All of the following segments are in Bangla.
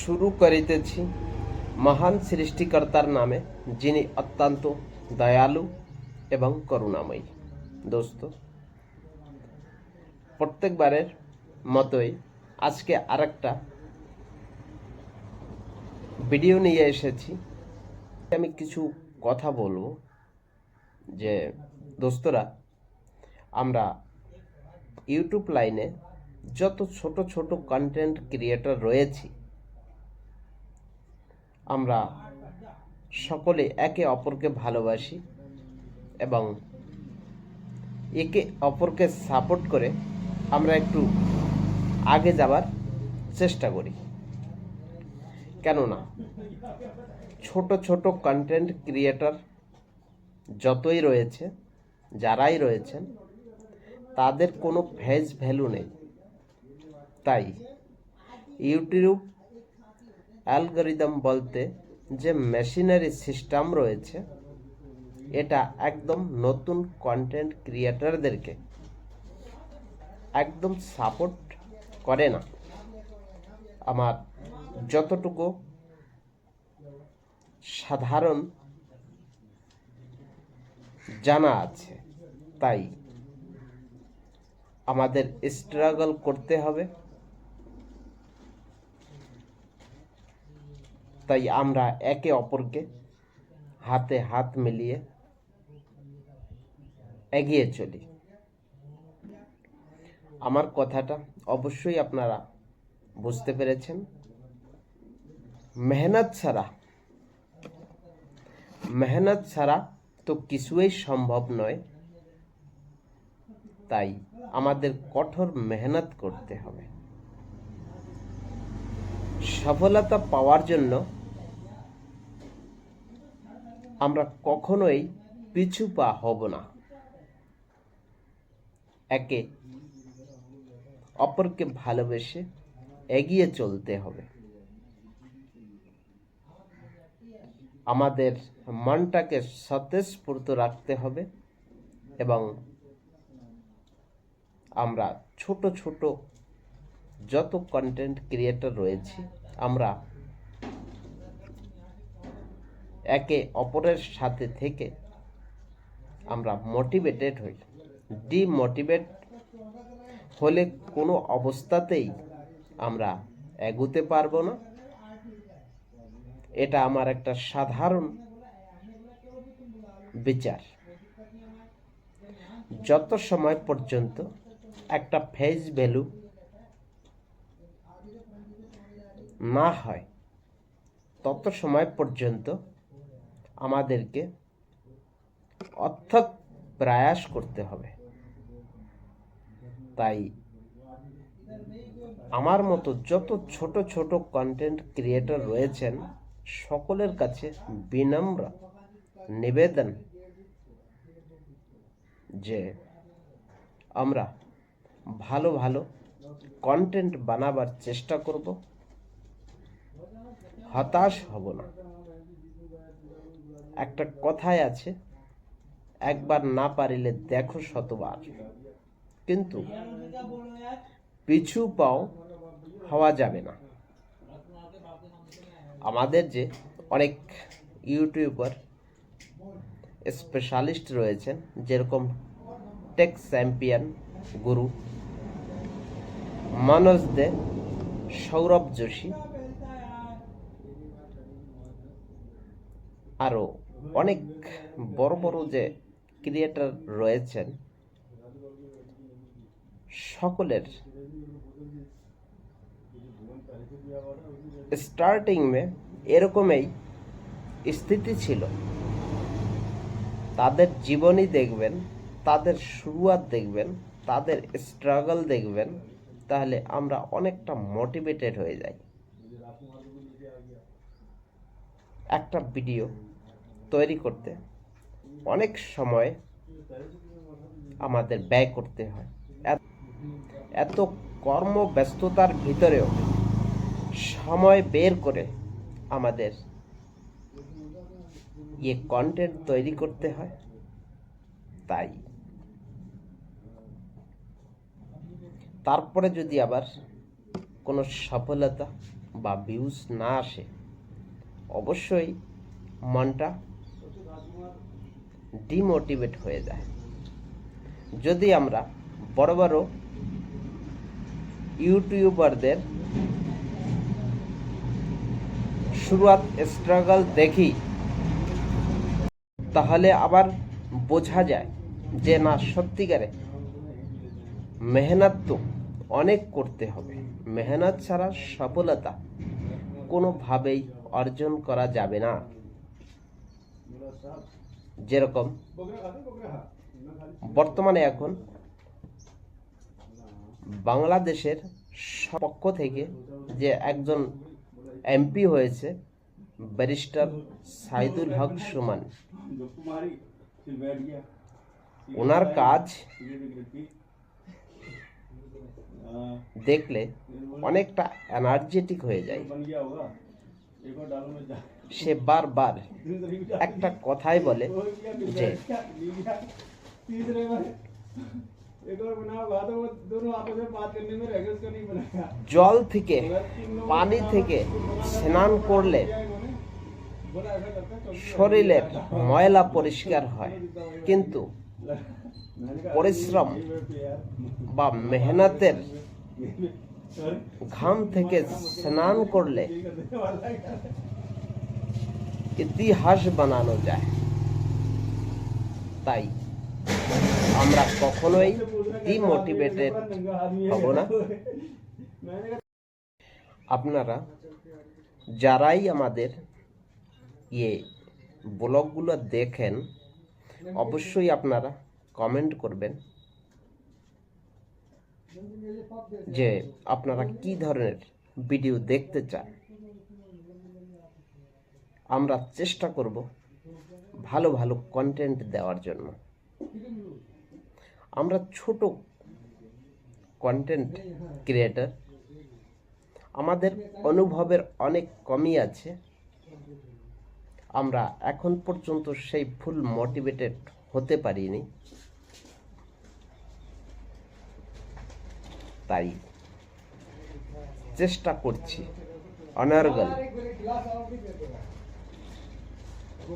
শুরু করিতেছি মহান সৃষ্টিকর্তার নামে, যিনি অত্যন্ত দয়ালু এবং করুণাময়ী। দোস্ত, প্রত্যেকবারের মতোই আজকে আরেকটা ভিডিও নিয়ে এসেছি। আমি কিছু কথা বলব যে, দোস্তরা, আমরা ইউটিউব লাইনে যত ছোট ছোট কন্টেন্ট ক্রিয়েটর রয়েছি আমরা সকলে একে অপরকে ভালোবাসি এবং একে অপরকে সাপোর্ট করে আমরা একটু আগে যাবার চেষ্টা করি। কেননা, ছোট ছোট কন্টেন্ট ক্রিয়েটর যতই রয়েছে, যারাই রয়েছেন, তাদের কোনো ফেজ ভ্যালু নেই। তাই ইউটিউব অ্যালগরিদম বলতে যে মেশিনারি সিস্টেম রয়েছে, এটা একদম নতুন কন্টেন্ট ক্রিয়েটরদেরকে একদম সাপোর্ট করে না। আমার যতটুকু সাধারণ জানা আছে, তাই আমাদের স্ট্রাগল করতে হবে। তাই আমরা একে অপরকে হাতে হাত মিলিয়ে এগিয়ে চলি। আমার কথাটা অবশ্যই আপনারা বুঝতে পেরেছেন। মেহনত ছাড়া মেহনত ছাড়া তো কিছুই সম্ভব নয়। তাই আমাদের কঠোর মেহনত করতে হবে। সফলতা পাওয়ার জন্য কখনোই পিছু পা হব না। একে অপরকে ভালোবেসে এগিয়ে চলতে হবে। আমাদের মনটাকে সতেজস্ফূর্ত রাখতে হবে এবং আমরা ছোট ছোট যত কন্টেন্ট ক্রিয়েটর রয়েছি, আমরা একে অপরের সাথে থেকে আমরা মোটিভেটেড হই। ডিমোটিভেট হলে কোনো অবস্থাতেই আমরা এগোতে পারব না। এটা আমার একটা সাধারণ বিচার। যত সময় পর্যন্ত একটা ফেস ভ্যালু না হয়, তত সময় পর্যন্ত আমাদেরকে অর্থক প্রয়াস করতে হবে। তাই আমার মতো যত ছোট ছোট কন্টেন্ট ক্রিয়েটর রয়েছেন, সকলের কাছে বিনম্র নিবেদন যে আমরা ভালো ভালো কন্টেন্ট বানাবার চেষ্টা করব। হতাশ হব না। একটা কথাই আছে, একবার না পারিলে দেখো শতবার। কিন্তু পিছু পাও হওয়া যাবে না। আমাদের যে অনেক ইউটিউবার, স্পেশালিস্ট রয়েছেন, যেরকম টেক চ্যাম্পিয়ন গুরু মনোজ দে, সৌরভ যোশী, আরও অনেক বড় বড় যে ক্রিয়েটার রয়েছেন, সকলের স্টার্টিং মে এরকমই স্থিতি ছিল। তাদের জীবনী দেখবেন, তাদের শুরুয়াত দেখবেন, তাদের স্ট্রাগল দেখবেন, তাহলে আমরা অনেকটা মোটিভেটেড হয়ে যাই। একটা ভিডিও তৈরি করতে অনেক সময় আমাদের ব্যয় করতে হয়। এত- কর্মব্যস্ততার ভিতরেও সময় বের করে আমাদের ইয়ে কন্টেন্ট তৈরি করতে হয়। তাই তারপরে যদি আবার কোনো সফলতা বা ভিউজ না আসে, অবশ্যই মনটা ডিমোটিভেট হয়ে যায়। যদি আমরা বড় বড় ইউটিউবারদের শুরুয়াত স্ট্রাগল দেখি, তাহলে আবার বোঝা যায় যে না, সত্যিকারে মেহনত তো অনেক করতে হবে। মেহনত ছাড়া সফলতা কোনোভাবেই অর্জন করা যাবে না। যেরকম বর্তমানে এখন বাংলাদেশের পক্ষ থেকে যে একজন এমপি হয়েছে, ব্যারিস্টার সাইদুল হক সুমান। ওনার কাজ দেখলে অনেকটা এনার্জেটিক হয়ে যায়। সে বারবার একটা কথাই বলে যে, জল থেকে, পানি থেকে স্নান করলে শরীরের ময়লা পরিষ্কার হয়। কিন্তু পরিশ্রম বা মেহনতের ঘাম থেকে স্নান করলে ইতিহাস বানানো যায়। তাই আমরা কখনোই ডিমোটিভেটেড হব না। আপনারা যারাই আমাদের ইয়ে ব্লগগুলো দেখেন, অবশ্যই আপনারা কমেন্ট করবেন যে আপনারা কি ধরনের ভিডিও দেখতে চান। আমরা চেষ্টা করব ভালো ভালো কন্টেন্ট দেওয়ার জন্য। আমরা ছোট কন্টেন্ট ক্রিয়েটার আমাদের অনুভবের অনেক কমই আছে। আমরা এখন পর্যন্ত সেই ফুল মোটিভেটেড হতে পারিনি। তাই চেষ্টা করছি, অনার্গল।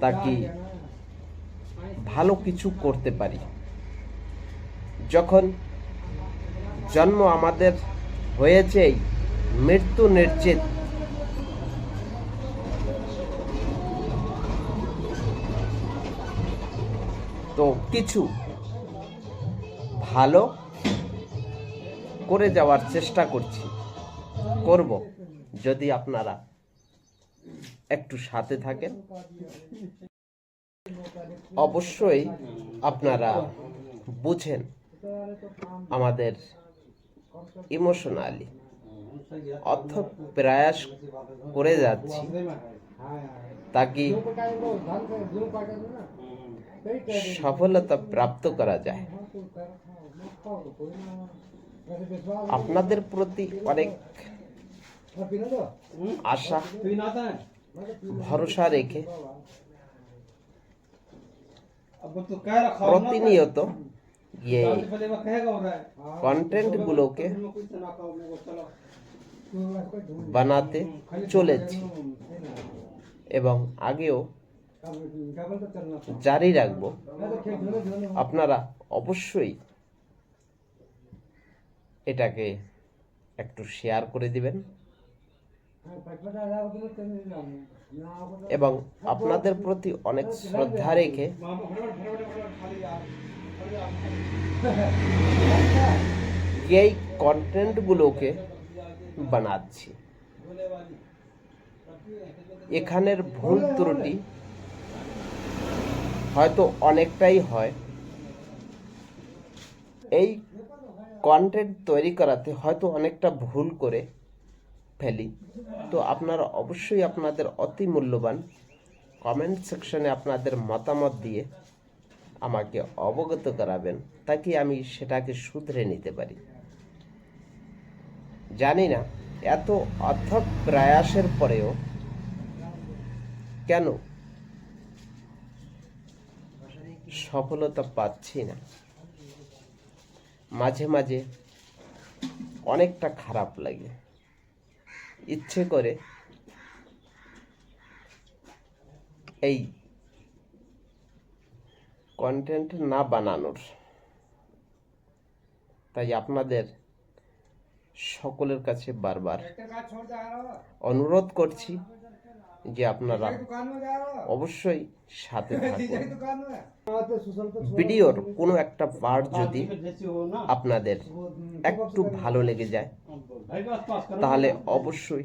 তাকে ভালো কিছু করতে পারি? যখন জন্ম আমাদের হয়েছেই মৃত্যু নিশ্চিত। তো কিছু ভালো করে যাওয়ার চেষ্টা করছি, করব, যদি আপনারা একটু সাথে থাকেন। অবশ্যই আপনারা বুঝেন আমাদের ইমোশনালি অর্থ প্রয়াস করে যাচ্ছি। তাকে সফলতা প্রাপ্ত করা যায়? আপনাদের প্রতি অনেক আশা। ভরসা রেখে প্রতিনিয়ত ইয়ে কন্টেন্ট গুলোকে বানাতে চলেছি। এবং আগেও জারি রাখব। আপনারা অবশ্যই এটাকে একটু শেয়ার করে দিবেন। এবং আপনাদের প্রতি অনেক শ্রদ্ধা রেখে এই কন্টেন্টগুলোকে বানাচ্ছি। এখানের ভুল ত্রুটি হয়তো অনেকটাই হয়। এই কন্টেন্ট তৈরি করাতে হয়তো অনেকটা ভুল করে ফেলি তো আপনারা অবশ্যই আপনাদের অতি মূল্যবান কমেন্ট সেকশনে আপনাদের মতামত দিয়ে আমাকে অবগত করাবেন, তাকে আমি সেটাকে শুধরে নিতে পারি। জানি না, এত অর্থক প্রয়াসের পরেও কেন সফলতা পাচ্ছি না? মাঝে মাঝে অনেকটা খারাপ লাগে। ইচ্ছে করে। এই কন্টেন্ট না বানানোর। তাই আপনাদের সকলের কাছে বারবার অনুরোধ করছি যে আপনারা অবশ্যই সাথে থাকবেন ভিডিওর কোনো একটা পার্ট যদি আপনাদের একটু ভালো লেগে যায় তাহলে অবশ্যই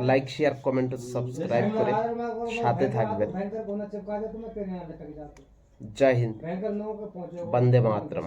লাইক শেয়ার কমেন্ট সাবস্ক্রাইব করে সাথে থাকবেন। জয় হিন্দ। বন্দে মাতরম।